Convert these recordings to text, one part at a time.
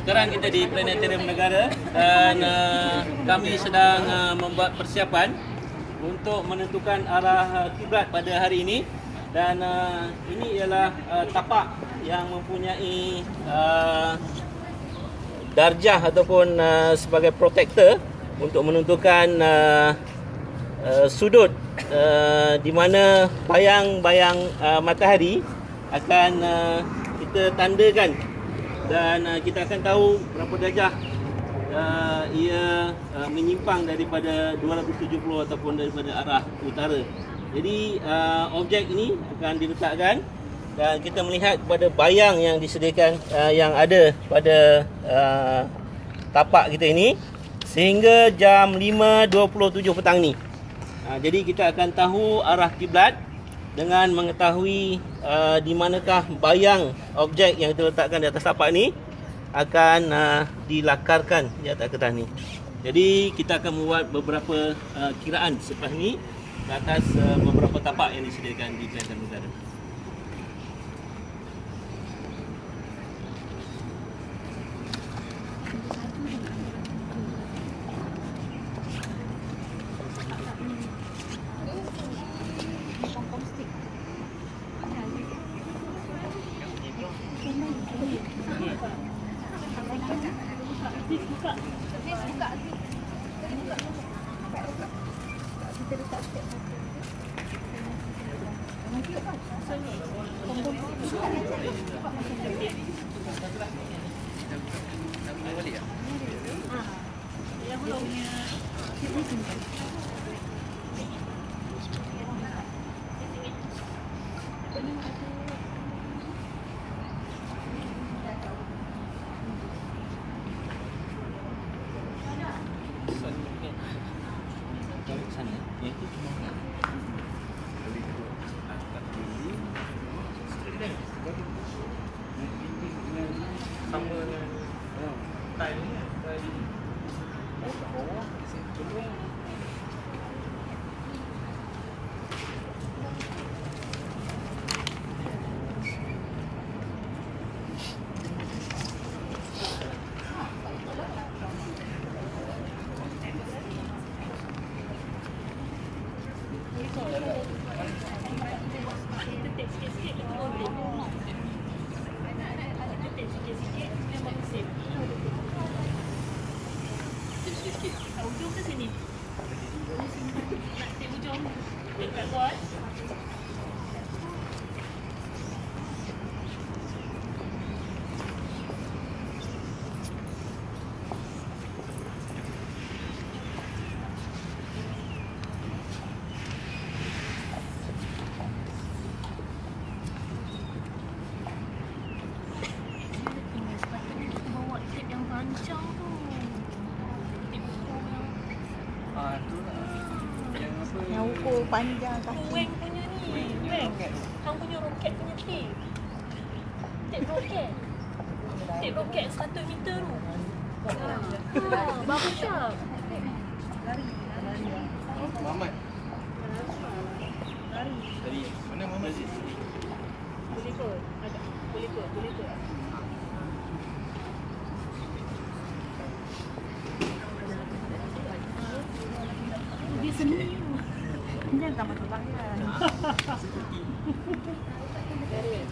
Sekarang kita di Planetarium Negara dan uh, kami sedang uh, membuat persiapan untuk menentukan arah uh, kiblat pada hari ini. Dan uh, ini ialah uh, tapak yang mempunyai uh, darjah ataupun uh, sebagai protektor untuk menentukan uh, uh, sudut uh, di mana bayang-bayang uh, matahari akan uh, kita tandakan dan uh, kita akan tahu berapa darjah uh, ia uh, menyimpang daripada 270 ataupun daripada arah utara. Jadi uh, objek ini akan diletakkan dan kita melihat kepada bayang yang disediakan uh, yang ada pada uh, tapak kita ini sehingga jam 5.27 petang ni. Uh, jadi kita akan tahu arah kiblat dengan mengetahui uh, di manakah bayang objek yang kita letakkan di atas tapak ni akan uh, dilakarkan di atas kertas ni. Jadi kita akan membuat beberapa uh, kiraan selepas ni atas uh, beberapa tapak yang disediakan di Kelantan Negara. Sana. Yang itu cuma sama dengan time ni Ujung ke sini? Nak tip ujung dekat bawah eh? Sepatutnya kita bawa tip yang rancang tu. Tip ukur yang Ah, tu lah. Yang apa? Yang ukur panjang kaki. Weng punya ni. Weng. Hang punya roket punya tip. Tip roket. Tip roket 1 meter tu. Ha, baru syak. Muhammad. Dari mana Muhammad Aziz? Boleh kot. Ada. Boleh kot. Boleh kot. Panjang tak masuk bayar.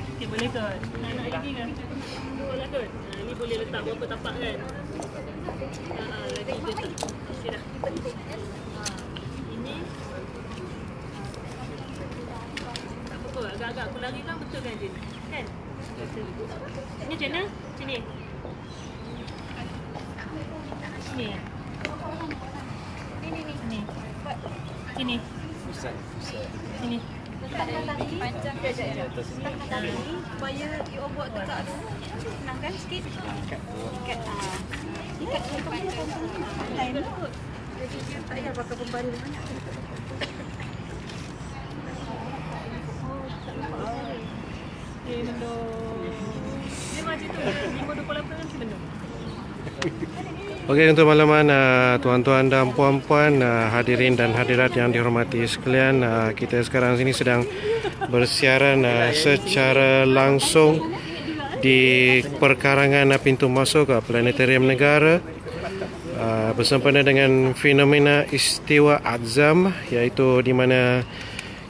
Okay, boleh kot. Nak nak lagi kan? Boleh lah kot. Ha, ni boleh letak berapa tapak kan? Ha, ha, lagi dia tak. Okay dah. Ha, ini. Tak apa kot. Agak-agak aku lari kan betul kan Jin? Kan? Ini macam mana? Macam ni? Sini? Ni ni ni. Ni. Sini. Pusat, pusat. Sini. Panjang ke jap jap. Atas ni. Tali supaya you all buat tegak tu. Senangkan sikit. Angkat tu. Ikat ah. Ikat panjang. Lain kot. Jadi dia tak payah pakai pembaring banyak. Eh, benda. Dia macam tu. 528 kan si benda. Okey untuk malaman uh, tuan-tuan dan puan-puan uh, hadirin dan hadirat yang dihormati sekalian uh, kita sekarang sini sedang bersiaran uh, secara langsung di perkarangan pintu masuk ke Planetarium Negara uh, bersempena dengan fenomena istiwa azam iaitu di mana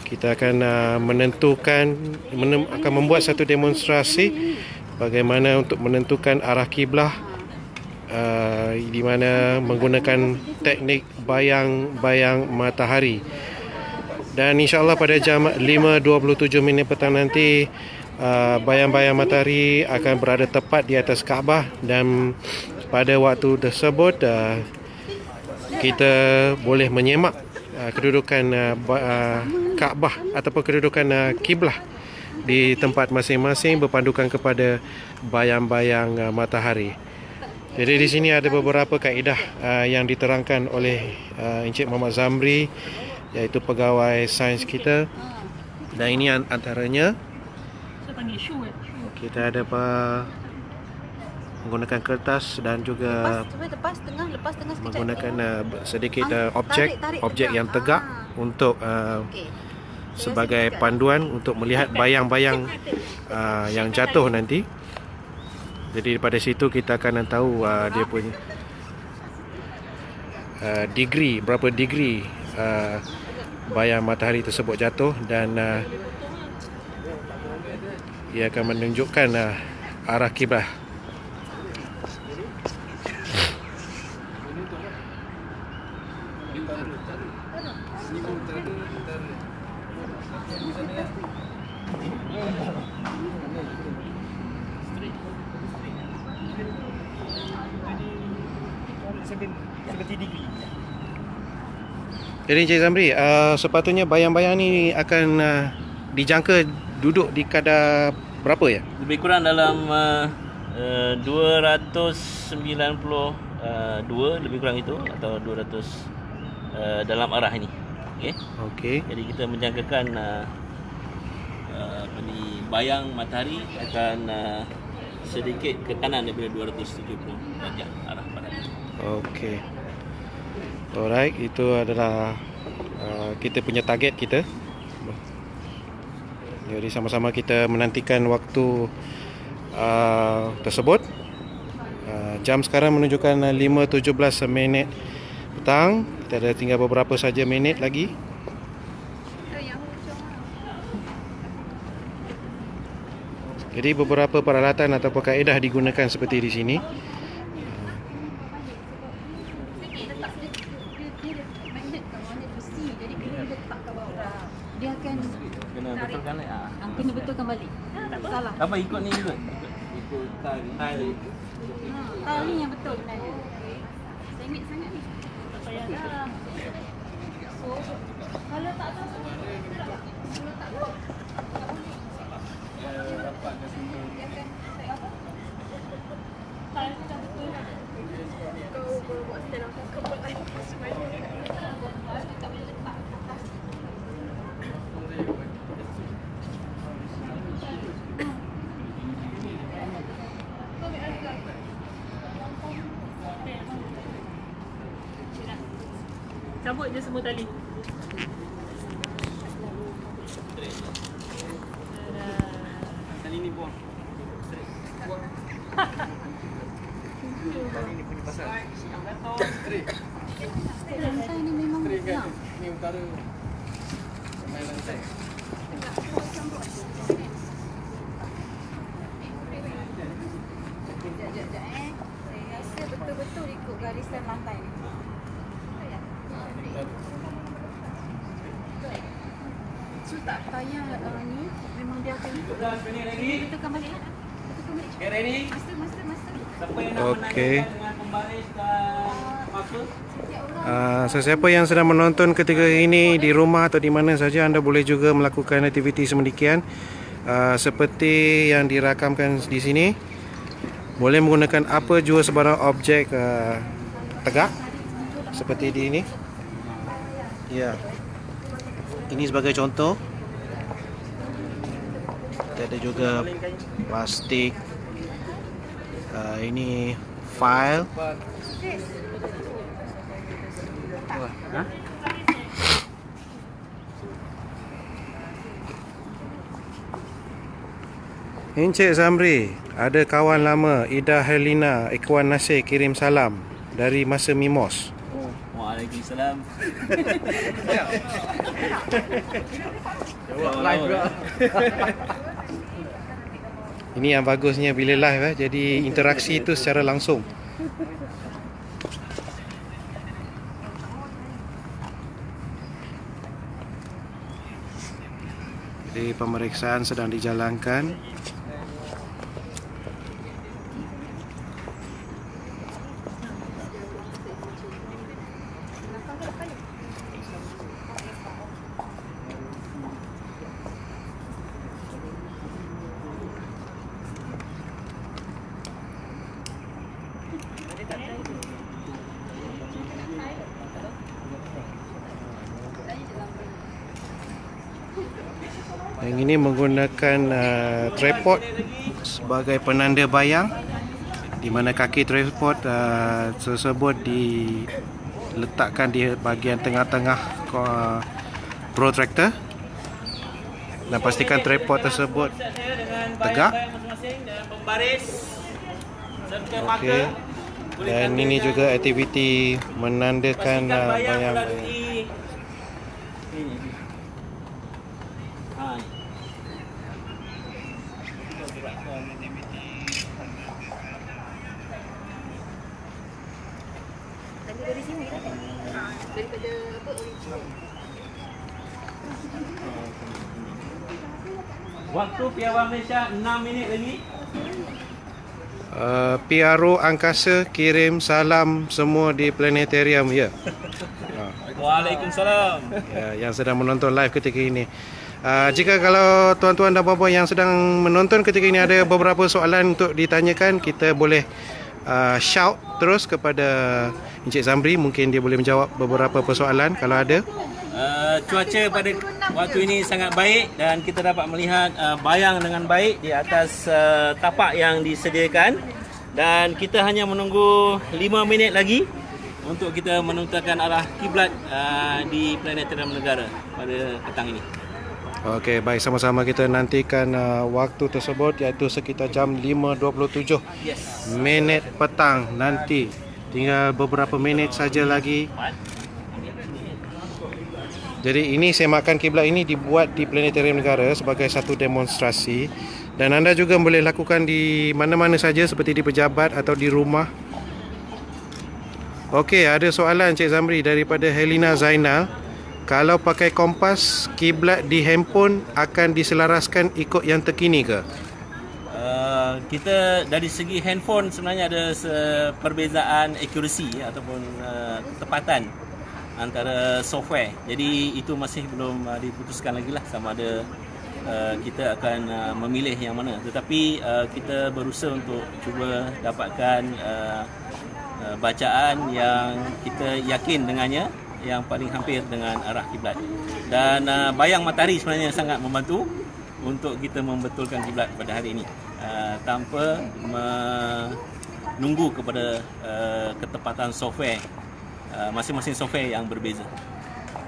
kita akan uh, menentukan menem, akan membuat satu demonstrasi bagaimana untuk menentukan arah kiblah uh, di mana menggunakan teknik bayang-bayang matahari dan insyaAllah pada jam 5.27 minit petang nanti uh, bayang-bayang matahari akan berada tepat di atas Kaabah dan pada waktu tersebut uh, kita boleh menyemak uh, kedudukan uh, uh, Kaabah ataupun kedudukan uh, kiblah di tempat masing-masing berpandukan kepada bayang-bayang uh, matahari. Jadi di sini ada beberapa kaedah uh, yang diterangkan oleh uh, Encik Muhammad Zamri iaitu pegawai sains kita dan ini an- antaranya kita ada apa menggunakan kertas dan juga Lepas, lepas tengah, lepas tengah sekejap. menggunakan uh, sedikit uh, objek tarik, tarik objek tegak. yang tegak Ah. untuk uh, Okey. sebagai panduan untuk melihat bayang-bayang uh, yang jatuh nanti. Jadi daripada situ kita akan tahu uh, dia punya uh, degree berapa degree uh, bayang matahari tersebut jatuh dan uh, ia akan menunjukkan uh, arah kiblah. Jadi Encik Zamri, uh, sepatutnya bayang-bayang ni akan uh, dijangka duduk di kadar berapa ya? Lebih kurang dalam uh, uh, 292 uh, lebih kurang itu atau 200 uh, dalam arah ini. Okey. Okey. Jadi kita menjangkakan uh, uh, apa ni bayang matahari akan uh, sedikit ke kanan daripada 270 darjah arah. Okey. Alright, itu adalah uh, kita punya target kita. Jadi sama-sama kita menantikan waktu uh, tersebut. Uh, jam sekarang menunjukkan uh, 5.17 minit petang. Kita ada tinggal beberapa saja minit lagi. Jadi beberapa peralatan atau kaedah digunakan seperti di sini. Dia akan Kena betulkan ni. Ah. ah, kena betulkan balik. Salah. Apa ikut ni juga? Ikut ikut tali. tali. Tali yang betul sebenarnya. Sengit sangat ni. Tak payah dah. So, kalau tak tahu, kalau tak tahu, Cabut je semua tali. Tali ni buang. lantai ni memang nak. Sekejap, sekejap, sekejap eh. Saya rasa betul-betul ikut garisan lantai ni. So tak payah uh, ni memang dia akan ikut. minit lagi. Betulkan balik lah. Betulkan balik. Okay, ready? Master, master, master. Siapa yang nak menanyakan dengan pembaris dan Uh, sesiapa yang sedang menonton ketika ini di rumah atau di mana saja anda boleh juga melakukan aktiviti semedikian. Uh, seperti yang dirakamkan di sini boleh menggunakan apa jua sebarang objek uh, tegak seperti di ini? Ya. Ini sebagai contoh kita ada juga plastik uh, ini file Ha? Encik Zamri, Ada kawan lama Ida Helina Ikwan Nasir kirim salam dari masa Mimos. Waalaikumsalam. Live pula. Ini yang bagusnya bila live eh. Jadi interaksi itu secara langsung. Jadi pemeriksaan sedang dijalankan. Yang ini menggunakan uh, tripod sebagai penanda bayang di mana kaki tripod uh, tersebut diletakkan di bahagian tengah-tengah uh, protractor dan pastikan tripod tersebut tegak. Okey. Dan ini juga aktiviti menandakan uh, bayang berarti ini. Ha. Tadi dari sini kan? Daripada apa original. Malaysia 6 minit lagi. uh, PRO angkasa kirim salam semua di planetarium ya. Waalaikumsalam. ya, yang sedang menonton live ketika ini. Uh, jika kalau tuan-tuan dan puan-puan yang sedang menonton ketika ini ada beberapa soalan untuk ditanyakan, kita boleh uh, shout terus kepada Encik Zamri. Mungkin dia boleh menjawab beberapa persoalan kalau ada. Uh, cuaca pada waktu ini sangat baik dan kita dapat melihat uh, bayang dengan baik di atas uh, tapak yang disediakan dan kita hanya menunggu 5 minit lagi untuk kita menentukan arah kiblat uh, di planetarium negara pada petang ini. Okey, baik sama-sama kita nantikan uh, waktu tersebut iaitu sekitar jam 5.27 Yes. minit petang nanti. Tinggal beberapa minit saja lagi. Jadi ini semakan kiblat ini dibuat di Planetarium Negara sebagai satu demonstrasi dan anda juga boleh lakukan di mana-mana saja seperti di pejabat atau di rumah. Okey, ada soalan Cik Zamri daripada Helena Zainal. Kalau pakai kompas, kiblat di handphone akan diselaraskan ikut yang terkini ke? Uh, kita dari segi handphone sebenarnya ada perbezaan accuracy ataupun uh, ketepatan antara software. Jadi itu masih belum uh, diputuskan lagi lah sama ada uh, kita akan uh, memilih yang mana. Tetapi uh, kita berusaha untuk cuba dapatkan uh, uh, bacaan yang kita yakin dengannya yang paling hampir dengan arah kiblat. Dan uh, bayang matahari sebenarnya sangat membantu untuk kita membetulkan kiblat pada hari ini uh, tanpa menunggu kepada uh, ketepatan software uh, masing-masing software yang berbeza.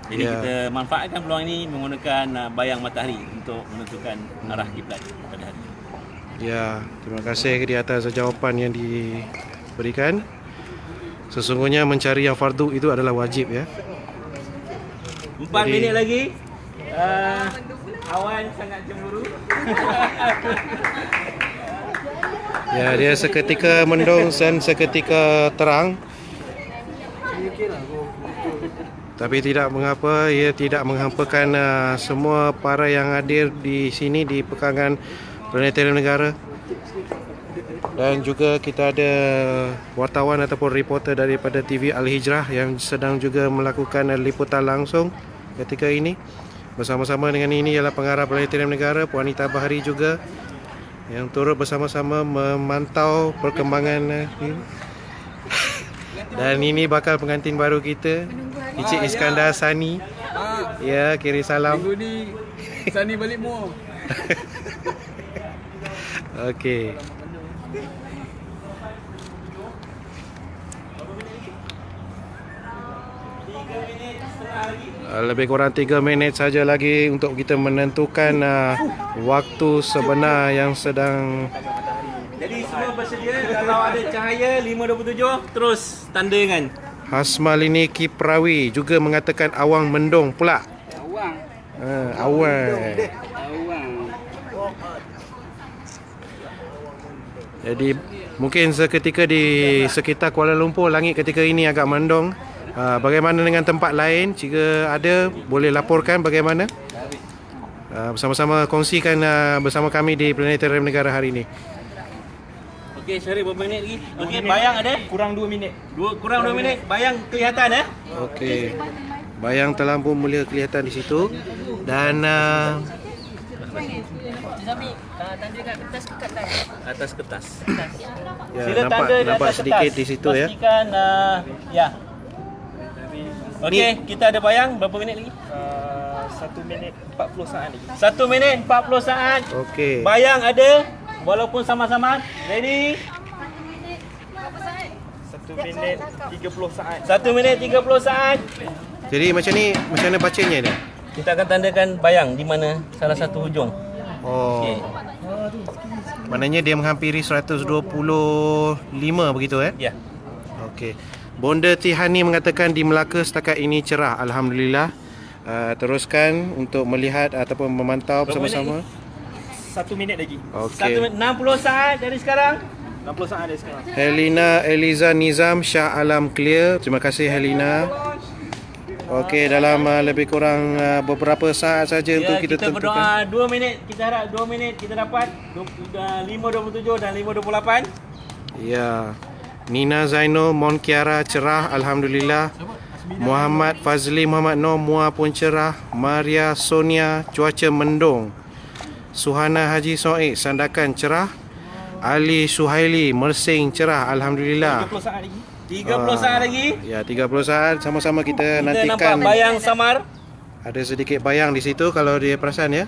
Jadi yeah. kita manfaatkan peluang ini menggunakan uh, bayang matahari untuk menentukan arah kiblat pada hari ini. Ya, terima kasih di atas jawapan yang diberikan. Sesungguhnya mencari yang fardu itu adalah wajib ya. Empat Jadi- minit lagi. Uh, awan sangat cemburu. Ya, dia seketika mendung dan seketika terang. Tapi tidak mengapa, ia tidak menghampakan uh, semua para yang hadir di sini di Pekangan Planetarium Negara. Dan juga kita ada wartawan ataupun reporter daripada TV Al-Hijrah yang sedang juga melakukan liputan langsung ketika ini. Bersama-sama dengan ini ialah pengarah Planetarium Negara Puan Anita Bahari juga yang turut bersama-sama memantau perkembangan uh, ini. Dan ini bakal pengantin baru kita Encik Iskandar Sani. Ya, kiri salam. Minggu ni Sani balik muar. Okey. Uh, Lebih kurang 3 minit saja lagi untuk kita menentukan uh, waktu sebenar yang sedang Jadi semua bersedia. Kalau ada cahaya 527 terus tandakan. Hasmalini Kiprawi juga mengatakan awang mendung pula. Awang. Ha, awang. Awang. Jadi mungkin seketika di sekitar Kuala Lumpur langit ketika ini agak mendung. Ha, bagaimana dengan tempat lain? Jika ada boleh laporkan bagaimana? Ha, bersama-sama kongsikan uh, bersama kami di Planetarium Negara hari ini. Okey, Syarif berapa minit lagi? Okey, bayang ada? Kurang 2 minit. Dua, kurang 2 minit. Bayang kelihatan eh? Okey. Bayang telah pun mula kelihatan di situ dan uh, uh, tanda kat kertas ke? Atas kertas. ya, Sila nampak tanda di nampak atas sedikit kertas. di situ ya. Pastikan uh, ya. Okey, kita ada bayang berapa minit lagi? Uh, 1 minit 40 saat lagi. 1 minit 40 saat. Okey. Bayang ada walaupun sama-sama. Ready? 1 minit 30 saat. 1 minit 30 saat. Jadi macam ni macam mana bacanya ni? Kita akan tandakan bayang di mana salah satu hujung. Oh. Okey. Maknanya dia menghampiri 125 begitu eh? Ya. Okey. Bonda Tihani mengatakan di Melaka setakat ini cerah alhamdulillah. Uh, teruskan untuk melihat ataupun memantau bersama-sama. 1 minit lagi. 1 Okey. minit 60 saat dari sekarang. 60 saat dari sekarang. Helena Eliza Nizam Shah Alam Clear. Terima kasih Helena. Okey, dalam uh, lebih kurang uh, beberapa saat saja Ya, untuk kita, kita, tentukan. berdoa 2 minit. Kita harap 2 minit kita dapat 5.27 dan 5.28. Ya. Nina Zainul Mon Kiara cerah alhamdulillah. Muhammad Fazli Muhammad Noh Mua pun cerah. Maria Sonia cuaca mendung. Suhana Haji Soik Sandakan cerah. Ali Suhaili Mersing cerah alhamdulillah. 30 saat lagi. 30 saat lagi. Ya 30 saat sama-sama kita, Kita nampak nantikan bayang samar. ada sedikit bayang di situ kalau dia perasan ya.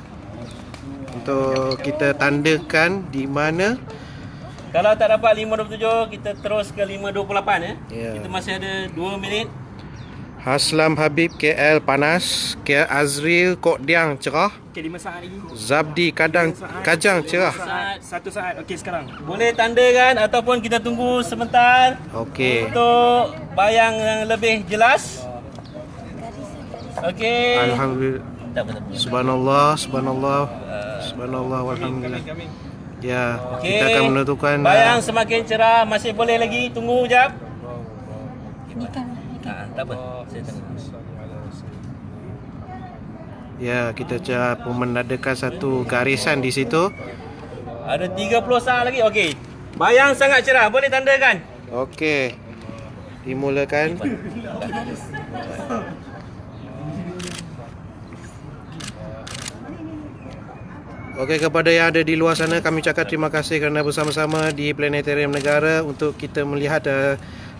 Untuk kita tandakan di mana Kalau tak dapat 5.27 kita terus ke 5.28 ya. Ya. Kita masih ada 2 minit. Haslam Habib KL panas, KL Azril Kokdiang cerah. Okey, 5 saat lagi. Zabdi Kadang Kajang cerah. Saat. 1 saat. Okey, sekarang. Boleh tandakan ataupun kita tunggu sebentar Okey. untuk bayang yang lebih jelas. Okey. Alhamdulillah. Subhanallah, subhanallah. Subhanallah walhamdulillah. Ya, Okey. kita akan menentukan Bayang uh, semakin cerah, masih boleh lagi. Tunggu jap. Ni kan, tak apa. Saya tengok. ya, kita ca- pun menadakan satu garisan di situ. Ada 30 saat lagi. Okey. Bayang sangat cerah. Boleh tandakan. Okey. Dimulakan. Okey kepada yang ada di luar sana kami ucapkan terima kasih kerana bersama-sama di Planetarium Negara untuk kita melihat uh,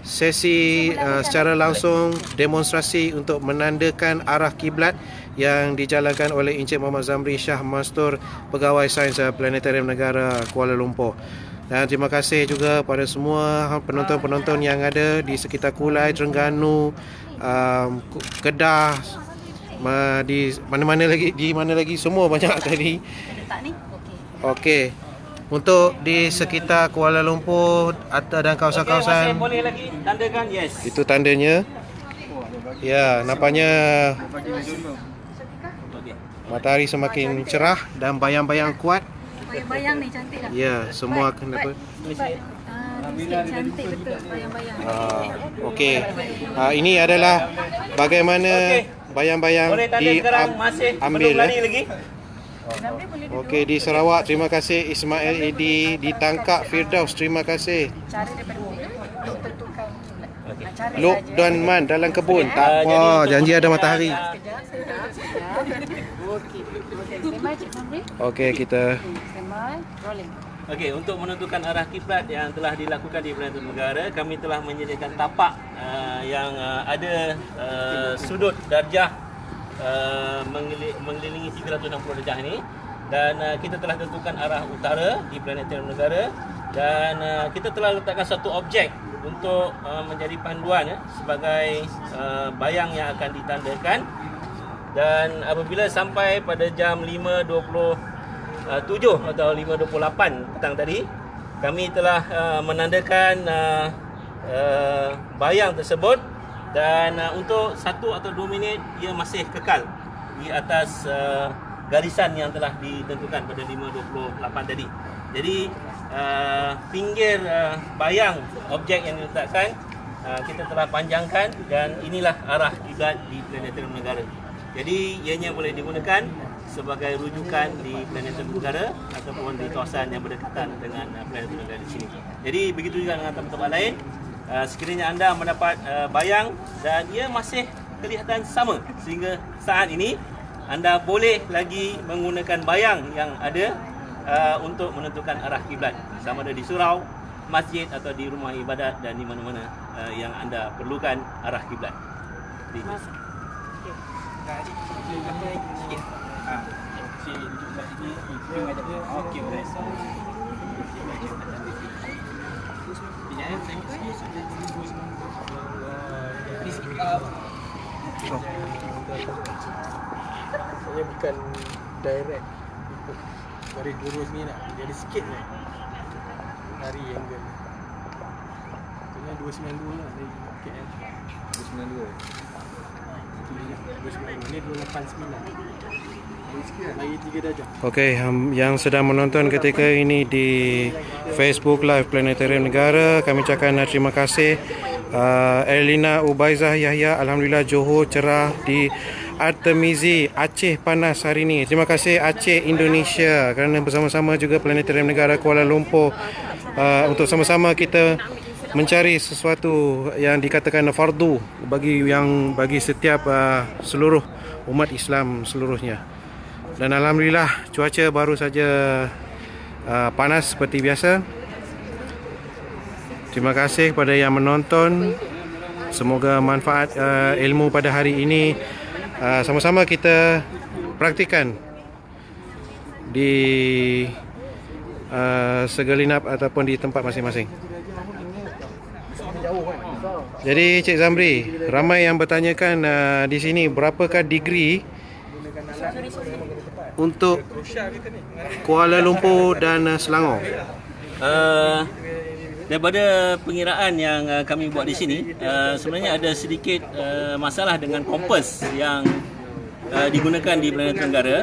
sesi uh, secara langsung demonstrasi untuk menandakan arah kiblat yang dijalankan oleh Encik Muhammad Zamri Shah Mastur Pegawai Sains Planetarium Negara Kuala Lumpur. Dan terima kasih juga pada semua penonton-penonton yang ada di sekitar Kulai, Terengganu, um, Kedah, di mana-mana lagi di mana lagi semua banyak tadi. Okey. Untuk di sekitar Kuala Lumpur atau dan kawasan-kawasan masih boleh lagi tandakan. Yes. itu tandanya. Ya, nampaknya matahari semakin cerah dan bayang-bayang kuat. Bayang-bayang ni cantik tak? Ya, semua kenapa? Ah, sikit cantik betul bayang-bayang. Ah, okey. Ah, ini adalah bagaimana bayang-bayang Boleh tanda di sekarang masih ambil belum lari eh. lagi. Okey di Sarawak terima kasih Ismail Edi ditangkap Firdaus terima kasih Cara daripada tentukan Lok dan Man dalam kebun Ah, tak apa janji ada matahari ah. Okey. Kita. Okey, untuk menentukan arah kiblat yang telah dilakukan di Perintah Negara, kami telah menyediakan tapak uh, yang uh, ada uh, sudut darjah uh, mengeli- mengelilingi 360 darjah ini. Dan uh, kita telah tentukan arah utara di Planetarium Negara dan uh, kita telah letakkan satu objek untuk uh, menjadi panduan ya, sebagai uh, bayang yang akan ditandakan. Dan apabila sampai pada jam 5.27 atau 5.28 petang tadi kami telah uh, menandakan uh, uh, bayang tersebut dan uh, untuk satu atau dua minit ia masih kekal di atas uh, garisan yang telah ditentukan pada 5.28 tadi. Jadi uh, pinggir uh, bayang objek yang diletakkan uh, kita telah panjangkan dan inilah arah kiblat di planetarium negara. Jadi ianya boleh digunakan sebagai rujukan di planetarium negara ataupun di kawasan yang berdekatan dengan uh, planetarium negara di sini. Jadi begitu juga dengan tempat-tempat lain. Uh, sekiranya anda mendapat uh, bayang dan ia masih kelihatan sama sehingga saat ini anda boleh lagi menggunakan bayang yang ada uh, untuk menentukan arah kiblat sama ada di surau, masjid atau di rumah ibadat dan di mana-mana uh, yang anda perlukan arah kiblat. Terima kasih. Okey, boleh. Bukan direct garis lurus ni nak jadi sikit je Lari angle. Maksudnya 292 lah dari KL 292 292 Ni 289 Lagi 3 darjah. Okey, um, yang sedang menonton ketika ini di Facebook Live Planetarium Negara, kami ucapkan terima kasih uh, Elina Ubaizah Yahya, Alhamdulillah Johor cerah di Artemizi Aceh panas hari ini. Terima kasih Aceh Indonesia kerana bersama-sama juga Planetarium Negara Kuala Lumpur uh, untuk sama-sama kita mencari sesuatu yang dikatakan fardu bagi yang bagi setiap uh, seluruh umat Islam seluruhnya. Dan alhamdulillah cuaca baru saja uh, panas seperti biasa. Terima kasih kepada yang menonton. Semoga manfaat uh, ilmu pada hari ini uh, sama-sama kita praktikan di uh, segelinap ataupun di tempat masing-masing. Jadi Cik Zamri, ramai yang bertanyakan uh, di sini berapakah degree untuk Kuala Lumpur dan uh, Selangor? Uh, daripada pengiraan yang uh, kami buat di sini, uh, sebenarnya ada sedikit uh, masalah dengan kompas yang uh, digunakan di Planet Tenggara.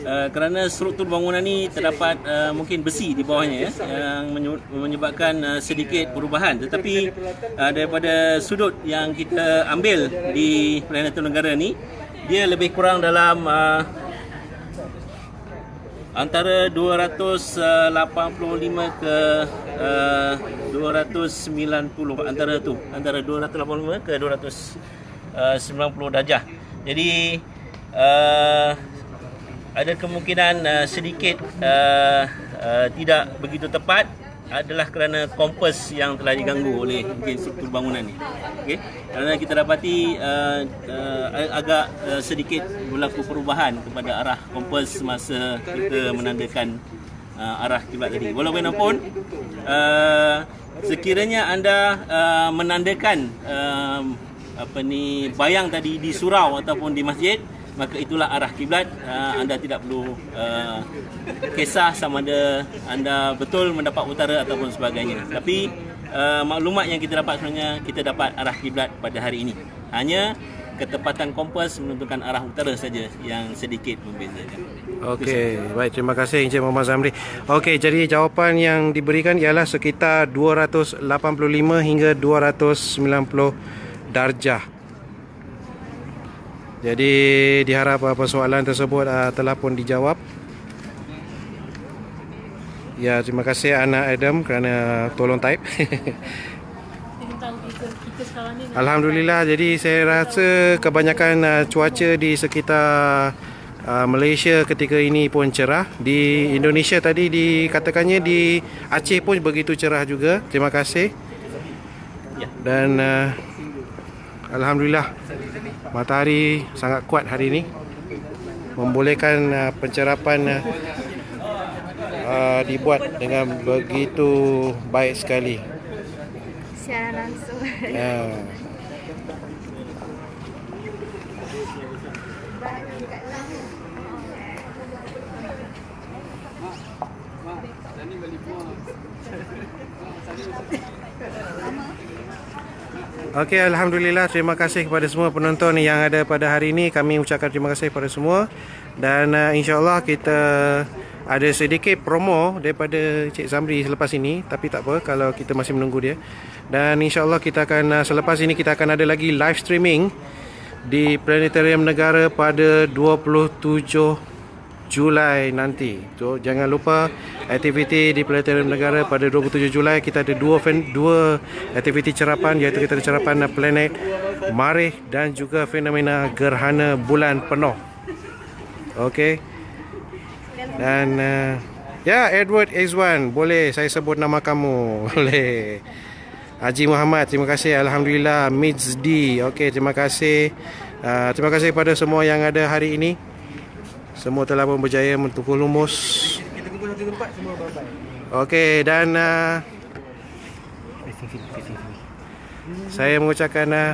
Uh, kerana struktur bangunan ini terdapat uh, mungkin besi di bawahnya ya, yang menye- menyebabkan uh, sedikit perubahan. Tetapi uh, daripada sudut yang kita ambil di Planet Tenggara ni dia lebih kurang dalam uh, antara 285 ke uh, 290 antara tu antara 285 ke 290 darjah jadi uh, ada kemungkinan uh, sedikit uh, uh, tidak begitu tepat adalah kerana kompas yang telah diganggu oleh mungkin struktur bangunan ni. Okey. Kerana kita dapati uh, uh, agak uh, sedikit berlaku perubahan kepada arah kompas semasa kita menandakan uh, arah kiblat tadi. Walaupun uh, sekiranya anda uh, menandakan uh, apa ni bayang tadi di surau ataupun di masjid maka itulah arah kiblat. Uh, anda tidak perlu uh, kisah sama ada anda betul mendapat utara ataupun sebagainya. Tapi uh, maklumat yang kita dapat sebenarnya kita dapat arah kiblat pada hari ini. Hanya ketepatan kompas menentukan arah utara saja yang sedikit membezakan Okey, baik terima kasih Encik Muhammad Zamri. Okey, jadi jawapan yang diberikan ialah sekitar 285 hingga 290 darjah. Jadi diharap apa soalan tersebut uh, telah pun dijawab. Ya, terima kasih anak Adam kerana tolong type. Kita tahu kita, kita sekarang ni Alhamdulillah jadi saya rasa kebanyakan uh, cuaca di sekitar uh, Malaysia ketika ini pun cerah. Di Indonesia tadi dikatakannya di Aceh pun begitu cerah juga. Terima kasih. Dan uh, alhamdulillah matahari sangat kuat hari ini membolehkan uh, pencerapan uh, uh, dibuat dengan begitu baik sekali. Siaran langsung. Ya. Okey, Alhamdulillah. Terima kasih kepada semua penonton yang ada pada hari ini. Kami ucapkan terima kasih kepada semua. Dan uh, insyaAllah kita ada sedikit promo daripada Cik Zamri selepas ini. Tapi tak apa kalau kita masih menunggu dia. Dan insyaAllah kita akan, uh, selepas ini kita akan ada lagi live streaming di Planetarium Negara pada 27 Julai nanti. So, jangan lupa aktiviti di Planetarium Negara pada 27 Julai kita ada dua dua aktiviti cerapan iaitu kita ada cerapan planet Marikh dan juga fenomena gerhana bulan penuh. Okey. Dan uh, ya Edward Izwan, boleh saya sebut nama kamu. Boleh. Haji Muhammad, terima kasih. Alhamdulillah. Mizdi, okey, terima kasih. Uh, terima kasih kepada semua yang ada hari ini. Semua telah pun berjaya mentukul lumus. Kita kumpul satu tempat semua bye-bye. Okey dan uh, saya mengucapkan uh,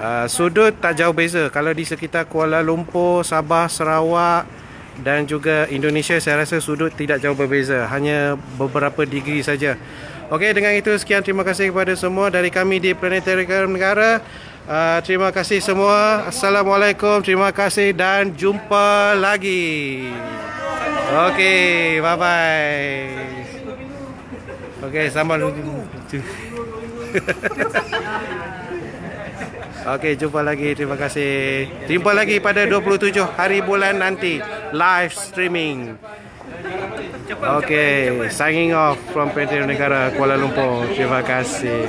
uh, sudut tak jauh beza. Kalau di sekitar Kuala Lumpur, Sabah, Sarawak dan juga Indonesia saya rasa sudut tidak jauh berbeza. Hanya beberapa degree saja. Okey dengan itu sekian terima kasih kepada semua dari kami di Planetarium Negara. Uh, terima kasih semua. Assalamualaikum. Terima kasih dan jumpa lagi. Okey, bye bye. Okey, sambal. Okey, jumpa lagi. Terima kasih. Jumpa lagi pada 27 hari bulan nanti live streaming. Okey, signing off from Penterian Negara Kuala Lumpur. Terima kasih.